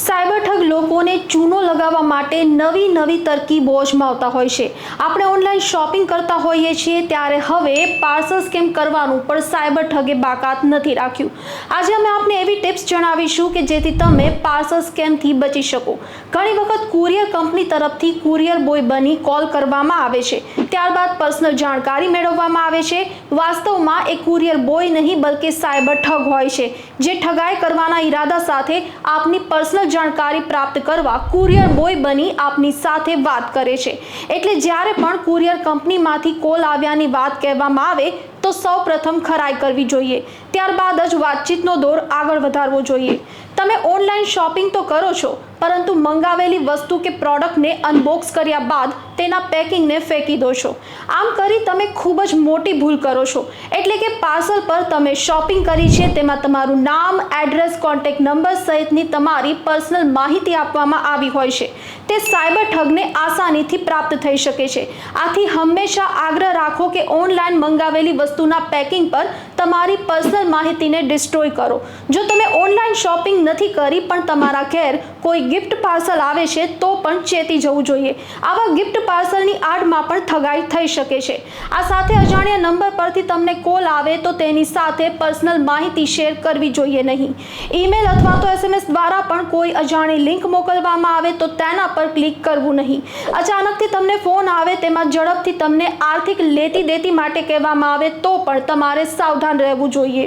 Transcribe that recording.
Cyber ઠગ લોકોને ચૂનો લગાવવા માટે નવી નવી તરકીબો અજમાવતા હોય છે. આપણે ઓનલાઈન શોપિંગ કરતા હોઈએ છીએ ત્યારે હવે પાર્સલ સ્કેમ કરવાનું પણ સાયબર ઠગે બાકાત નથી રાખ્યું. આજે અમે આપને એવી ટિપ્સ જણાવીશું કે જેથી તમે પાર્સલ સ્કેમથી બચી શકો. ઘણી વખત કુરિયર કંપની તરફથી કુરિયર બોય બની કોલ કરવામાં આવે છે. ત્યારબાદ પર્સનલ જાણકારી મેળવવામાં આવે છે. વાસ્તવમાં એ કુરિયર બોય નહીં, બલકે સાયબર ઠગ હોય છે. જે ઠગાઈ કરવાના ઈરાદા સાથે આપની પર્સનલ જાણકારી પ્રાપ્ત કરવા કુરિયર બોય બની આપની સાથે વાત કરે છે. એટલે જ્યારે પણ કુરિયર કંપનીમાંથી કોલ આવ્યાની વાત કહેવામાં આવે, તો સૌ પ્રથમ ખરાઈ કરવી જોઈએ. ત્યારબાદ જ વાતચીતનો દોર આગળ વધારવો જોઈએ. તમે ઓનલાઈન શોપિંગ તો કરો છો પરંતુ મંગાવેલી વસ્તુ કે પ્રોડક્ટને અનબોક્સ કર્યા બાદ તેના પેકિંગને ફેંકી દો છો. આમ કરી તમે ખૂબ જ મોટી ભૂલ કરો છો. એટલે કે પાર્સલ પર તમે શોપિંગ કરી છે તેમાં તમારું નામ, એડ્રેસ, કોન્ટેક્ટ નંબર સહિતની તમારી પર્સનલ માહિતી આપવામાં આવી હોય છે. તે સાયબર ઠગને આસાનીથી પ્રાપ્ત થઈ શકે છે. આથી હંમેશા આગ્રહ રાખો કે ઓનલાઈન મંગાવેલી વસ્તુના પેકિંગ પર તમારી પર્સનલ માહિતીને ડિસ્ટ્રોય કરો. જો તમે ઓનલાઈન શોપિંગ નથી કરી પણ તમારા ઘેર કોઈ ગિફ્ટ પાર્સલ આવે છે, તો પણ ચેતી જવું જોઈએ. આવા ગિફ્ટ પાર્સલની આડમાં પણ ઠગાઈ થઈ શકે છે. આ સાથે અજાણ્યા નંબર પરથી તમને કોલ આવે તો તેની સાથે પર્સનલ માહિતી શેર કરવી જોઈએ નહીં. ઈમેલ અથવા તો એસએમએસ દ્વારા પણ કોઈ અજાણી લિંક મોકલવામાં આવે તો તેના પર ક્લિક કરવું નહીં. અચાનકથી તમને ફોન આવે તેમાં ઝડપથી તમને આર્થિક લેતી દેતી માટે કહેવામાં આવે તો પણ તમારે સાવધાન રહેવું જોઈએ.